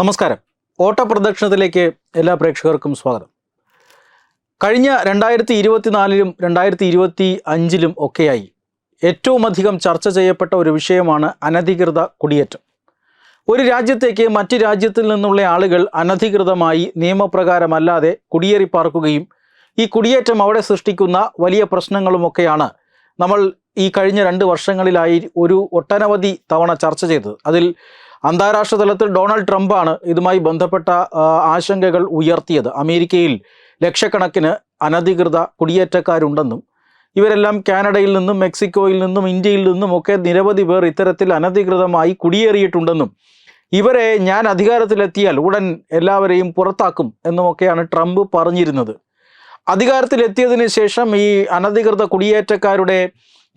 നമസ്കാരം. ഓട്ട പ്രദക്ഷിണത്തിലേക്ക് എല്ലാ പ്രേക്ഷകർക്കും സ്വാഗതം. കഴിഞ്ഞ രണ്ടായിരത്തി ഇരുപത്തിനാലിലും രണ്ടായിരത്തി ഇരുപത്തി അഞ്ചിലും ഒക്കെയായി ഏറ്റവും അധികം ചർച്ച ചെയ്യപ്പെട്ട ഒരു വിഷയമാണ് അനധികൃത കുടിയേറ്റം. ഒരു രാജ്യത്തേക്ക് മറ്റ് രാജ്യത്തിൽ നിന്നുള്ള ആളുകൾ അനധികൃതമായി നിയമപ്രകാരമല്ലാതെ കുടിയേറി പാർക്കുകയും ഈ കുടിയേറ്റം അവിടെ സൃഷ്ടിക്കുന്ന വലിയ പ്രശ്നങ്ങളുമൊക്കെയാണ് നമ്മൾ ഈ കഴിഞ്ഞ രണ്ട് വർഷങ്ങളിലായി ഒരു ഒട്ടനവധി തവണ ചർച്ച ചെയ്തത്. അതിൽ അന്താരാഷ്ട്ര തലത്തിൽ ഡൊണാൾഡ് ട്രംപാണ് ഇതുമായി ബന്ധപ്പെട്ട ആശങ്കകൾ ഉയർത്തിയത്. അമേരിക്കയിൽ ലക്ഷക്കണക്കിന് അനധികൃത കുടിയേറ്റക്കാരുണ്ടെന്നും ഇവരെല്ലാം കാനഡയിൽ നിന്നും മെക്സിക്കോയിൽ നിന്നും ഇന്ത്യയിൽ നിന്നും ഒക്കെ നിരവധി പേർ ഇത്തരത്തിൽ അനധികൃതമായി കുടിയേറിയിട്ടുണ്ടെന്നും ഇവരെ ഞാൻ അധികാരത്തിലെത്തിയാൽ ഉടൻ എല്ലാവരെയും പുറത്താക്കും എന്നുമൊക്കെയാണ് ട്രംപ് പറഞ്ഞിരുന്നത്. അധികാരത്തിലെത്തിയതിന് ശേഷം ഈ അനധികൃത കുടിയേറ്റക്കാരുടെ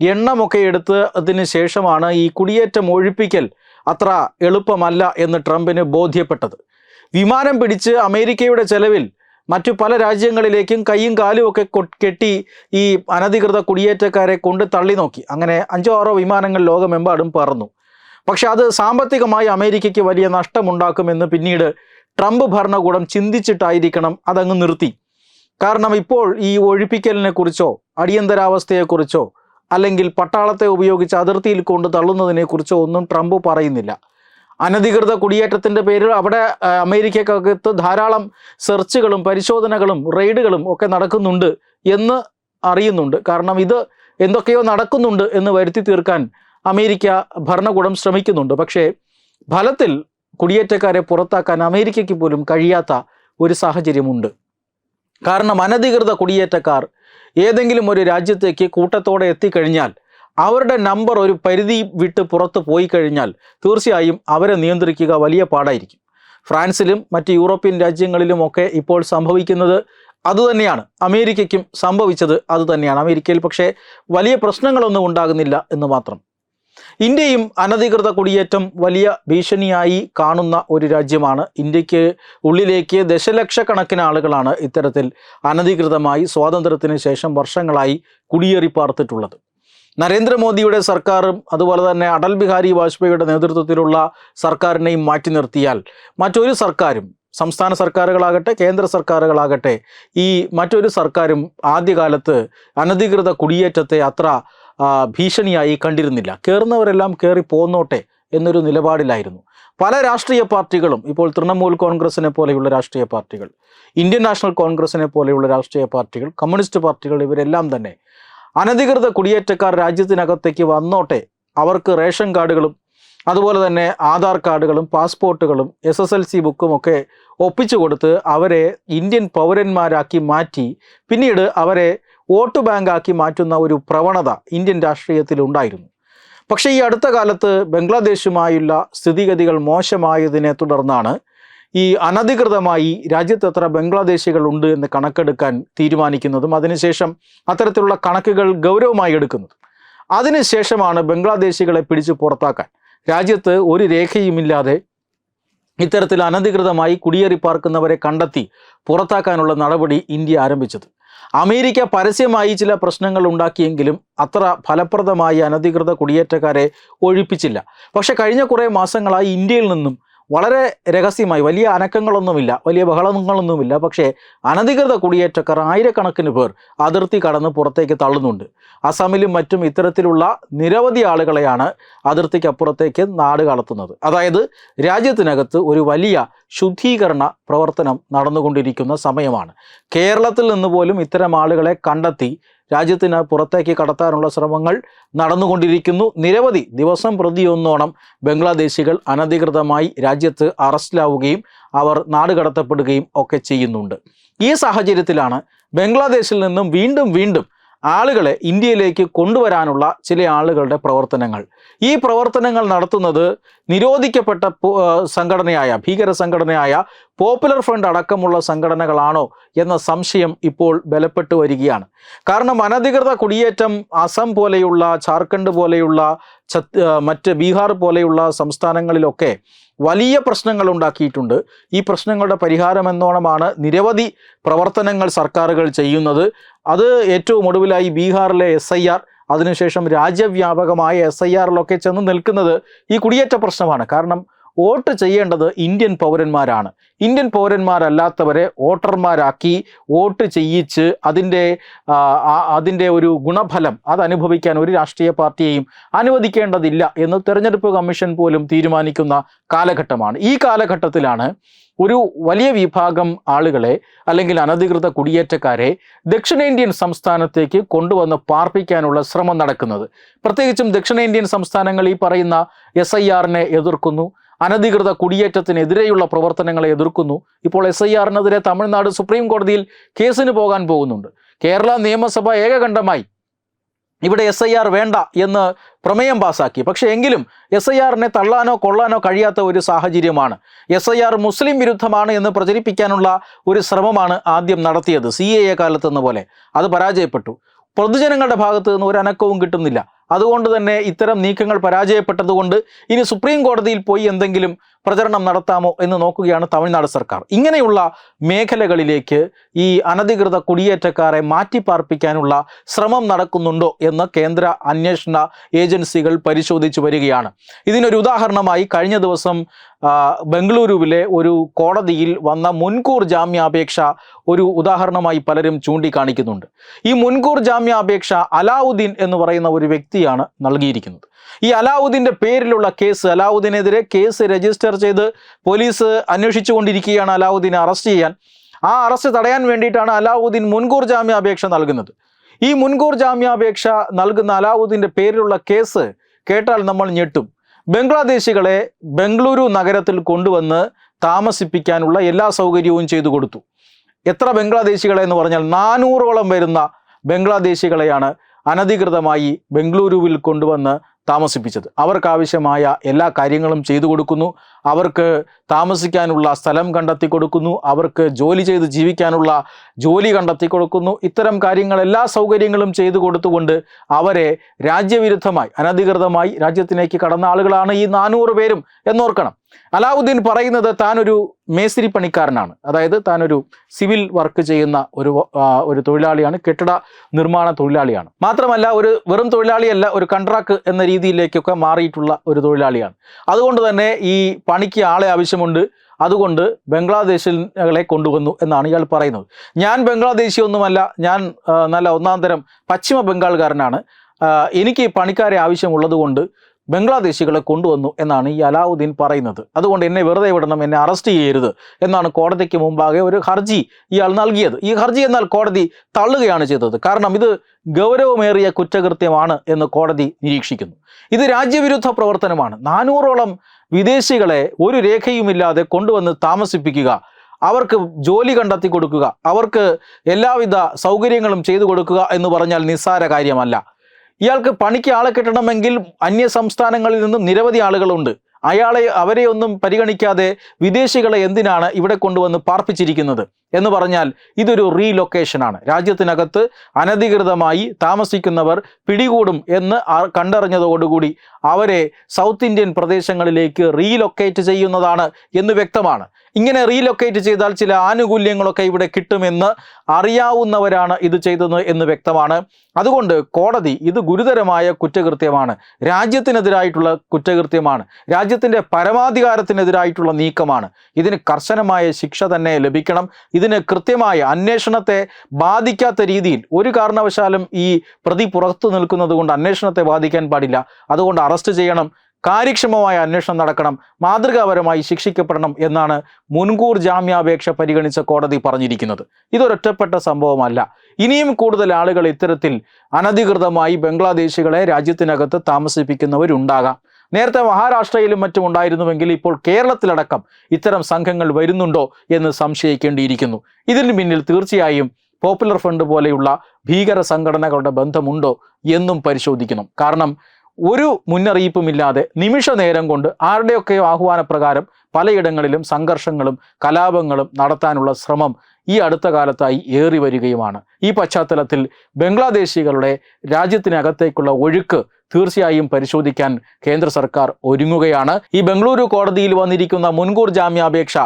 എണ്ണമൊക്കെ എടുത്ത് അതിന് ശേഷമാണ് ഈ കുടിയേറ്റം ഒഴിപ്പിക്കൽ അത്ര എളുപ്പമല്ല എന്ന് ട്രംപിന് ബോധ്യപ്പെട്ടത്. വിമാനം പിടിച്ച് അമേരിക്കയുടെ ചെലവിൽ മറ്റു പല രാജ്യങ്ങളിലേക്കും കൈയും കാലും ഒക്കെ കെട്ടി ഈ അനധികൃത കുടിയേറ്റക്കാരെ കൊണ്ട് തള്ളി നോക്കി. അങ്ങനെ അഞ്ചോ ആറോ വിമാനങ്ങൾ ലോകമെമ്പാടും പറന്നു. പക്ഷെ അത് സാമ്പത്തികമായി അമേരിക്കയ്ക്ക് വലിയ നഷ്ടമുണ്ടാക്കുമെന്ന് പിന്നീട് ട്രംപ് ഭരണകൂടം ചിന്തിച്ചിട്ടായിരിക്കണം അതങ്ങ് നിർത്തി. കാരണം ഇപ്പോൾ ഈ ഒഴിപ്പിക്കലിനെ കുറിച്ചോ അടിയന്തരാവസ്ഥയെക്കുറിച്ചോ അല്ലെങ്കിൽ പട്ടാളത്തെ ഉപയോഗിച്ച് അതിർത്തിയിൽ കൊണ്ട് തള്ളുന്നതിനെ കുറിച്ചോ ഒന്നും ട്രംപ് പറയുന്നില്ല. അനധികൃത കുടിയേറ്റത്തിന്റെ പേരിൽ അവിടെ അമേരിക്കക്കകത്ത് ധാരാളം സെർച്ചുകളും പരിശോധനകളും റെയ്ഡുകളും ഒക്കെ നടക്കുന്നുണ്ട് എന്ന് അറിയുന്നുണ്ട്. കാരണം ഇത് എന്തൊക്കെയോ നടക്കുന്നുണ്ട് എന്ന് വരുത്തി തീർക്കാൻ അമേരിക്ക ഭരണകൂടം ശ്രമിക്കുന്നുണ്ട്. പക്ഷേ ഫലത്തിൽ കുടിയേറ്റക്കാരെ പുറത്താക്കാൻ അമേരിക്കയ്ക്ക് പോലും കഴിയാത്ത ഒരു സാഹചര്യമുണ്ട്. കാരണം അനധികൃത കുടിയേറ്റക്കാർ ഏതെങ്കിലും ഒരു രാജ്യത്തേക്ക് കൂട്ടത്തോടെ എത്തിക്കഴിഞ്ഞാൽ അവരുടെ നമ്പർ ഒരു പരിധി വിട്ട് പുറത്ത് പോയി കഴിഞ്ഞാൽ തീർച്ചയായും അവരെ നിയന്ത്രിക്കുക വലിയ പാടായിരിക്കും. ഫ്രാൻസിലും മറ്റ് യൂറോപ്യൻ രാജ്യങ്ങളിലും ഒക്കെ ഇപ്പോൾ സംഭവിക്കുന്നത് അതുതന്നെയാണ്. അമേരിക്കയ്ക്കും സംഭവിച്ചത് അതുതന്നെയാണ്. അമേരിക്കയിൽ പക്ഷേ വലിയ പ്രശ്നങ്ങളൊന്നും ഉണ്ടാകുന്നില്ല എന്ന് മാത്രം. ഇന്ത്യയും അനധികൃത കുടിയേറ്റം വലിയ ഭീഷണിയായി കാണുന്ന ഒരു രാജ്യമാണ് ഇന്ത്യയ്ക്ക് ഉള്ളിലേക്ക് ദശലക്ഷക്കണക്കിന് ആളുകളാണ് ഇത്തരത്തിൽ അനധികൃതമായി സ്വാതന്ത്ര്യത്തിന് ശേഷം വർഷങ്ങളായി കുടിയേറി പാർത്തിട്ടുള്ളത്. നരേന്ദ്രമോദിയുടെ സർക്കാരും അതുപോലെ തന്നെ അടൽ ബിഹാരി വാജ്പേയിയുടെ നേതൃത്വത്തിലുള്ള സർക്കാരിനെയും മാറ്റി നിർത്തിയാൽ മറ്റൊരു സർക്കാരും സംസ്ഥാന സർക്കാരുകളാകട്ടെ കേന്ദ്ര സർക്കാരുകളാകട്ടെ ഈ മറ്റൊരു സർക്കാരും ആദ്യകാലത്ത് അനധികൃത കുടിയേറ്റത്തെ അത്ര ഭീഷണിയായി കണ്ടിരുന്നില്ല. കയറുന്നവരെല്ലാം കയറി പോന്നോട്ടെ എന്നൊരു നിലപാടിലായിരുന്നു. പല രാഷ്ട്രീയ പാർട്ടികളും ഇപ്പോൾ തൃണമൂൽ കോൺഗ്രസിനെ പോലെയുള്ള രാഷ്ട്രീയ പാർട്ടികൾ ഇന്ത്യൻ നാഷണൽ കോൺഗ്രസിനെ പോലെയുള്ള രാഷ്ട്രീയ പാർട്ടികൾ കമ്മ്യൂണിസ്റ്റ് പാർട്ടികൾ ഇവരെല്ലാം തന്നെ അനധികൃത കുടിയേറ്റക്കാർ രാജ്യത്തിനകത്തേക്ക് വന്നോട്ടെ. അവർക്ക് റേഷൻ കാർഡുകളും അതുപോലെ തന്നെ ആധാർ കാർഡുകളും പാസ്പോർട്ടുകളും എസ് എസ് എൽ സി ബുക്കും ഒക്കെ ഒപ്പിച്ചു കൊടുത്ത് അവരെ ഇന്ത്യൻ പൗരന്മാരാക്കി മാറ്റി. പിന്നീട് അവരെ വോട്ട് ബാങ്കാക്കി മാറ്റുന്ന ഒരു പ്രവണത ഇന്ത്യൻ രാഷ്ട്രീയത്തിൽ ഉണ്ടായിരുന്നു. പക്ഷേ ഈ അടുത്ത കാലത്ത് ബംഗ്ലാദേശുമായുള്ള സ്ഥിതിഗതികൾ മോശമായതിനെ തുടർന്നാണ് ഈ അനധികൃതമായി രാജ്യത്ത് എത്ര ബംഗ്ലാദേശികൾ ഉണ്ട് എന്ന് കണക്കെടുക്കാൻ തീരുമാനിക്കുന്നതും അതിനുശേഷം അത്തരത്തിലുള്ള കണക്കുകൾ ഗൗരവമായി എടുക്കുന്നതും. അതിനുശേഷമാണ് ബംഗ്ലാദേശികളെ പിടിച്ച് പുറത്താക്കാൻ. രാജ്യത്ത് ഒരു രേഖയുമില്ലാതെ ഇത്തരത്തിൽ അനധികൃതമായി കുടിയേറി പാർക്കുന്നവരെ കണ്ടെത്തി പുറത്താക്കാനുള്ള നടപടി ഇന്ത്യ ആരംഭിച്ചത്. അമേരിക്ക പരസ്യമായി ചില പ്രശ്നങ്ങൾ ഉണ്ടാക്കിയെങ്കിലും അത്ര ഫലപ്രദമായി അനധികൃത കുടിയേറ്റക്കാരെ ഒഴിപ്പിച്ചില്ല. പക്ഷേ കഴിഞ്ഞ കുറേ മാസങ്ങളായി ഇന്ത്യയിൽ നിന്നും വളരെ രഹസ്യമായി വലിയ അനക്കങ്ങളൊന്നുമില്ല വലിയ ബഹളങ്ങളൊന്നുമില്ല. പക്ഷേ അനധികൃത കുടിയേറ്റക്കാർ ആയിരക്കണക്കിന് പേർ അതിർത്തി കടന്ന് പുറത്തേക്ക് തള്ളുന്നുണ്ട്. അസമിലും മറ്റും ഇത്തരത്തിലുള്ള നിരവധി ആളുകളെയാണ് അതിർത്തിക്കപ്പുറത്തേക്ക് നാട് കടത്തുന്നത്. അതായത് രാജ്യത്തിനകത്ത് ഒരു വലിയ ശുദ്ധീകരണ പ്രവർത്തനം നടന്നുകൊണ്ടിരിക്കുന്ന സമയമാണ്. കേരളത്തിൽ നിന്ന് പോലും ഇത്തരം ആളുകളെ കണ്ടെത്തി രാജ്യത്തിന് പുറത്തേക്ക് കടത്താനുള്ള ശ്രമങ്ങൾ നടന്നുകൊണ്ടിരിക്കുന്നു. നിരവധി ദിവസം പ്രതിയൊന്നോണം ബംഗ്ലാദേശികൾ അനധികൃതമായി രാജ്യത്ത് അറസ്റ്റിലാവുകയും അവർ നാടുകടത്തപ്പെടുകയും ഒക്കെ ചെയ്യുന്നുണ്ട്. ഈ സാഹചര്യത്തിലാണ് ബംഗ്ലാദേശിൽ നിന്നും വീണ്ടും വീണ്ടും ആളുകളെ ഇന്ത്യയിലേക്ക് കൊണ്ടുവരാനുള്ള ചില ആളുകളുടെ പ്രവർത്തനങ്ങൾ. ഈ പ്രവർത്തനങ്ങൾ നടത്തുന്നത് നിരോധിക്കപ്പെട്ട സംഘടനയായ ഭീകര സംഘടനയായ പോപ്പുലർ ഫ്രണ്ട് അടക്കമുള്ള സംഘടനകളാണോ എന്ന സംശയം ഇപ്പോൾ ബലപ്പെട്ടു വരികയാണ്. കാരണം അനധികൃത കുടിയേറ്റം അസം പോലെയുള്ള ജാർഖണ്ഡ് പോലെയുള്ള മറ്റ് ബീഹാർ പോലെയുള്ള സംസ്ഥാനങ്ങളിലൊക്കെ വലിയ പ്രശ്നങ്ങൾ ഉണ്ടാക്കിയിട്ടുണ്ട്. ഈ പ്രശ്നങ്ങളുടെ പരിഹാരം എന്നോണമാണ് നിരവധി പ്രവർത്തനങ്ങൾ സർക്കാരുകൾ ചെയ്യുന്നത്. അത് ഏറ്റവും ഒടുവിലായി ബീഹാറിലെ എസ് അതിനുശേഷം രാജ്യവ്യാപകമായ എസ് ഐ ആറിലൊക്കെ ചെന്ന് നിൽക്കുന്നത് ഈ കുടിയേറ്റ പ്രശ്നമാണ്. കാരണം വോട്ട് ചെയ്യേണ്ടത് ഇന്ത്യൻ പൗരന്മാരാണ്. ഇന്ത്യൻ പൗരന്മാരല്ലാത്തവരെ വോട്ടർമാരാക്കി വോട്ട് ചെയ്യിച്ച് അതിന്റെ അതിന്റെ ഒരു ഗുണഫലം അതനുഭവിക്കാൻ ഒരു രാഷ്ട്രീയ പാർട്ടിയെയും അനുവദിക്കേണ്ടതില്ല എന്ന് തെരഞ്ഞെടുപ്പ് കമ്മീഷൻ പോലും തീരുമാനിക്കുന്ന കാലഘട്ടമാണ്. ഈ കാലഘട്ടത്തിലാണ് ഒരു വലിയ വിഭാഗം ആളുകളെ അല്ലെങ്കിൽ അനധികൃത കുടിയേറ്റക്കാരെ ദക്ഷിണേന്ത്യൻ സംസ്ഥാനത്തേക്ക് കൊണ്ടുവന്ന് പാർപ്പിക്കാനുള്ള ശ്രമം നടക്കുന്നത്. പ്രത്യേകിച്ചും ദക്ഷിണേന്ത്യൻ സംസ്ഥാനങ്ങൾ ഈ പറയുന്ന എസ് ഐ ആറിനെ എതിർക്കുന്നു. അനധികൃത കുടിയേറ്റത്തിനെതിരെയുള്ള പ്രവർത്തനങ്ങളെ എതിർക്കുന്നു. ഇപ്പോൾ എസ് ഐ ആറിനെതിരെ തമിഴ്നാട് സുപ്രീം കോടതിയിൽ കേസിന് പോകാൻ പോകുന്നുണ്ട്. കേരള നിയമസഭ ഏകകണ്ഠമായി ഇവിടെ എസ് ഐ ആർ വേണ്ട എന്ന് പ്രമേയം പാസാക്കി. പക്ഷേ എങ്കിലും എസ് ഐ ആറിനെ തള്ളാനോ കൊള്ളാനോ കഴിയാത്ത ഒരു സാഹചര്യമാണ്. എസ് ഐ ആർ മുസ്ലിം വിരുദ്ധമാണ് എന്ന് പ്രചരിപ്പിക്കാനുള്ള ഒരു ശ്രമമാണ് ആദ്യം നടത്തിയത്. സി എ എ കാലത്തെന്ന പോലെ അത് പരാജയപ്പെട്ടു. പൊതുജനങ്ങളുടെ ഭാഗത്തു നിന്ന് ഒരു അനക്കവും കിട്ടുന്നില്ല. അതുകൊണ്ട് തന്നെ ഇത്തരം നീക്കങ്ങൾ പരാജയപ്പെട്ടതുകൊണ്ട് ഇനി സുപ്രീം കോടതിയിൽ പോയി എന്തെങ്കിലും പ്രചരണം നടത്താമോ എന്ന് നോക്കുകയാണ് തമിഴ്നാട് സർക്കാർ. ഇങ്ങനെയുള്ള മേഖലകളിലേക്ക് ഈ അനധികൃത കുടിയേറ്റക്കാരെ മാറ്റിപ്പാർപ്പിക്കാനുള്ള ശ്രമം നടക്കുന്നുണ്ടോ എന്ന് കേന്ദ്ര അന്വേഷണ ഏജൻസികൾ പരിശോധിച്ചു വരികയാണ്. ഇതിനൊരു ഉദാഹരണമായി കഴിഞ്ഞ ദിവസം ബംഗളൂരുവിലെ ഒരു കോടതിയിൽ വന്ന മുൻകൂർ ജാമ്യാപേക്ഷ ഒരു ഉദാഹരണമായി പലരും ചൂണ്ടിക്കാണിക്കുന്നുണ്ട്. ഈ മുൻകൂർ ജാമ്യാപേക്ഷ അലാവുദ്ദീൻ എന്ന് പറയുന്ന ഒരു വ്യക്തിയാണ് നൽകിയിരിക്കുന്നത്. ഈ അലാവുദ്ദീന്റെ പേരിലുള്ള കേസ് അലാവുദ്ദീനെതിരെ കേസ് രജിസ്റ്റർ ചെയ്ത് പോലീസ് അന്വേഷിച്ചുകൊണ്ടിരിക്കുകയാണ് അലാവുദ്ദീനെ അറസ്റ്റ് ചെയ്യാൻ. ആ അറസ്റ്റ് തടയാൻ വേണ്ടിയിട്ടാണ് അലാവുദ്ദീൻ മുൻകൂർ ജാമ്യാപേക്ഷ നൽകുന്നത്. ഈ മുൻകൂർ ജാമ്യാപേക്ഷ നൽകുന്ന അലാവുദ്ദീന്റെ പേരിലുള്ള കേസ് കേട്ടാൽ നമ്മൾ ഞെട്ടും. ബംഗ്ലാദേശികളെ ബംഗളൂരു നഗരത്തിൽ കൊണ്ടുവന്ന് താമസിപ്പിക്കാനുള്ള എല്ലാ സൗകര്യവും ചെയ്തു കൊടുത്തു. എത്ര ബംഗ്ലാദേശികളെ എന്ന് പറഞ്ഞാൽ നാനൂറോളം വരുന്ന ബംഗ്ലാദേശികളെയാണ് അനധികൃതമായി ബംഗളൂരുവിൽ കൊണ്ടുവന്ന് താമസിപ്പിച്ചത്. അവർക്ക് ആവശ്യമായ എല്ലാ കാര്യങ്ങളും ചെയ്തു കൊടുക്കുന്നു. അവർക്ക് താമസിക്കാനുള്ള സ്ഥലം കണ്ടെത്തി കൊടുക്കുന്നു. അവർക്ക് ജോലി ചെയ്ത് ജീവിക്കാനുള്ള ജോലി കണ്ടെത്തി കൊടുക്കുന്നു. ഇത്തരം കാര്യങ്ങൾ എല്ലാ സൗകര്യങ്ങളും ചെയ്തു കൊടുത്തുകൊണ്ട് അവരെ രാജ്യവിരുദ്ധമായി അനധികൃതമായി രാജ്യത്തിലേക്ക് കടന്ന ആളുകളാണ് ഈ നാനൂറ് പേരും എന്നോർക്കണം. അലാവുദ്ദീൻ പറയുന്നത് താനൊരു മേസ്തിരി പണിക്കാരനാണ് അതായത് താനൊരു സിവിൽ വർക്ക് ചെയ്യുന്ന ഒരു ഒരു തൊഴിലാളിയാണ് കെട്ടിട നിർമ്മാണ തൊഴിലാളിയാണ്. മാത്രമല്ല ഒരു വെറും തൊഴിലാളിയല്ല ഒരു കൺട്രാക്ട് എന്ന രീതിയിലേക്കൊക്കെ മാറിയിട്ടുള്ള ഒരു തൊഴിലാളിയാണ്. അതുകൊണ്ട് തന്നെ ഈ പണിക്ക് ആളെ ആവശ്യമുണ്ട്. അതുകൊണ്ട് ബംഗ്ലാദേശികളെ കൊണ്ടുവന്നു എന്നാണ് ഇയാൾ പറയുന്നത്. ഞാൻ ബംഗ്ലാദേശി ഒന്നുമല്ല ഞാൻ നല്ല ഒന്നാം തരം പശ്ചിമ ബംഗാൾകാരനാണ് എനിക്ക് പണിക്കാരെ ആവശ്യമുള്ളത് കൊണ്ട് ബംഗ്ലാദേശികളെ കൊണ്ടുവന്നു എന്നാണ് ഈ അലാവുദ്ദീൻ പറയുന്നത്. അതുകൊണ്ട് എന്നെ വെറുതെ വിടണം എന്നെ അറസ്റ്റ് ചെയ്യരുത് എന്നാണ് കോടതിക്ക് മുമ്പാകെ ഒരു ഹർജി ഇയാൾ നൽകിയത്. ഈ ഹർജി എന്നാൽ കോടതി തള്ളുകയാണ് ചെയ്തത്. കാരണം ഇത് ഗൗരവമേറിയ കുറ്റകൃത്യമാണ് എന്ന് കോടതി നിരീക്ഷിക്കുന്നു. ഇത് രാജ്യവിരുദ്ധ പ്രവർത്തനമാണ്. നാനൂറോളം വിദേശികളെ ഒരു രേഖയുമില്ലാതെ കൊണ്ടുവന്ന് താമസിപ്പിക്കുക അവർക്ക് ജോലി കണ്ടെത്തി കൊടുക്കുക അവർക്ക് എല്ലാവിധ സൗകര്യങ്ങളും ചെയ്തു കൊടുക്കുക എന്ന് പറഞ്ഞാൽ നിസ്സാര കാര്യമല്ല. ഇയാൾക്ക് പണിക്ക് ആളെ കിട്ടണമെങ്കിൽ അന്യ സംസ്ഥാനങ്ങളിൽ നിന്നും നിരവധി ആളുകളുണ്ട്. അയാളെ അവരെ ഒന്നും പരിഗണിക്കാതെ വിദേശികളെ എന്തിനാണ് ഇവിടെ കൊണ്ടുവന്ന് പാർപ്പിച്ചിരിക്കുന്നത്? എന്ന് പറഞ്ഞാൽ ഇതൊരു റീലൊക്കേഷനാണ് രാജ്യത്തിനകത്ത് അനധികൃതമായി താമസിക്കുന്നവർ പിടികൂടും എന്ന് കണ്ടറിഞ്ഞതോടുകൂടി അവരെ സൗത്ത് ഇന്ത്യൻ പ്രദേശങ്ങളിലേക്ക് റീലൊക്കേറ്റ് ചെയ്യുന്നതാണ് എന്ന് വ്യക്തമാണ്. ഇങ്ങനെ റീലൊക്കേറ്റ് ചെയ്താൽ ചില ആനുകൂല്യങ്ങളൊക്കെ ഇവിടെ കിട്ടുമെന്ന് അറിയാവുന്നവരാണ് ഇത് ചെയ്തത് എന്ന് വ്യക്തമാണ്. അതുകൊണ്ട് കോടതി ഇത് ഗുരുതരമായ കുറ്റകൃത്യമാണ്. രാജ്യത്തിനെതിരായിട്ടുള്ള കുറ്റകൃത്യമാണ്. രാജ്യത്തിന്റെ പരമാധികാരത്തിനെതിരായിട്ടുള്ള നീക്കമാണ്. ഇതിന് കർശനമായ ശിക്ഷ തന്നെ ലഭിക്കണം. ഇതിന് കൃത്യമായ അന്വേഷണത്തെ ബാധിക്കാത്ത രീതിയിൽ ഒരു കാരണവശാലും ഈ പ്രതി പുറത്തു നിൽക്കുന്നത് കൊണ്ട് അന്വേഷണത്തെ ബാധിക്കാൻ പാടില്ല. അതുകൊണ്ട് അറസ്റ്റ് ചെയ്യണം കാര്യക്ഷമമായ അന്വേഷണം നടക്കണം മാതൃകാപരമായി ശിക്ഷിക്കപ്പെടണം എന്നാണ് മുൻകൂർ ജാമ്യാപേക്ഷ പരിഗണിച്ച കോടതി പറഞ്ഞിരിക്കുന്നത്. ഇതൊരൊറ്റപ്പെട്ട സംഭവമല്ല. ഇനിയും കൂടുതൽ ആളുകൾ ഇത്തരത്തിൽ അനധികൃതമായി ബംഗ്ലാദേശികളെ രാജ്യത്തിനകത്ത് താമസിപ്പിക്കുന്നവരുണ്ടാകാം. നേരത്തെ മഹാരാഷ്ട്രയിലും മറ്റും ഉണ്ടായിരുന്നുവെങ്കിൽ ഇപ്പോൾ കേരളത്തിലടക്കം ഇത്തരം സംഘങ്ങൾ വരുന്നുണ്ടോ എന്ന് സംശയിക്കേണ്ടിയിരിക്കുന്നു. ഇതിന് പിന്നിൽ തീർച്ചയായും പോപ്പുലർ ഫ്രണ്ട് പോലെയുള്ള ഭീകര സംഘടനകളുടെ ബന്ധമുണ്ടോ എന്നും പരിശോധിക്കണം. കാരണം ഒരു മുന്നറിയിപ്പുമില്ലാതെ നിമിഷ നേരം കൊണ്ട് ആരുടെയൊക്കെയോ ആഹ്വാനപ്രകാരം പലയിടങ്ങളിലും സംഘർഷങ്ങളും കലാപങ്ങളും നടത്താനുള്ള ശ്രമം ഈ അടുത്ത കാലത്തായി ഏറി വരികയുമാണ് ഈ പശ്ചാത്തലത്തിൽ ബംഗ്ലാദേശികളുടെ രാജ്യത്തിനകത്തേക്കുള്ള ഒഴുക്ക് തീർച്ചയായും പരിശോധിക്കാൻ കേന്ദ്ര സർക്കാർ ഒരുങ്ങുകയാണ്. ഈ ബംഗളൂരു കോടതിയിൽ വന്നിരിക്കുന്ന മുൻകൂർ ജാമ്യാപേക്ഷ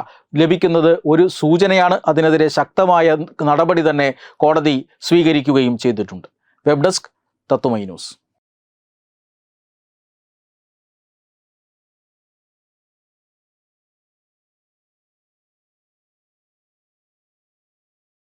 ലഭിക്കുന്നത് ഒരു സൂചനയാണ്. അതിനെതിരെ ശക്തമായ നടപടി തന്നെ കോടതി സ്വീകരിക്കുകയും ചെയ്തിട്ടുണ്ട്. Web desk Tatwamayi news.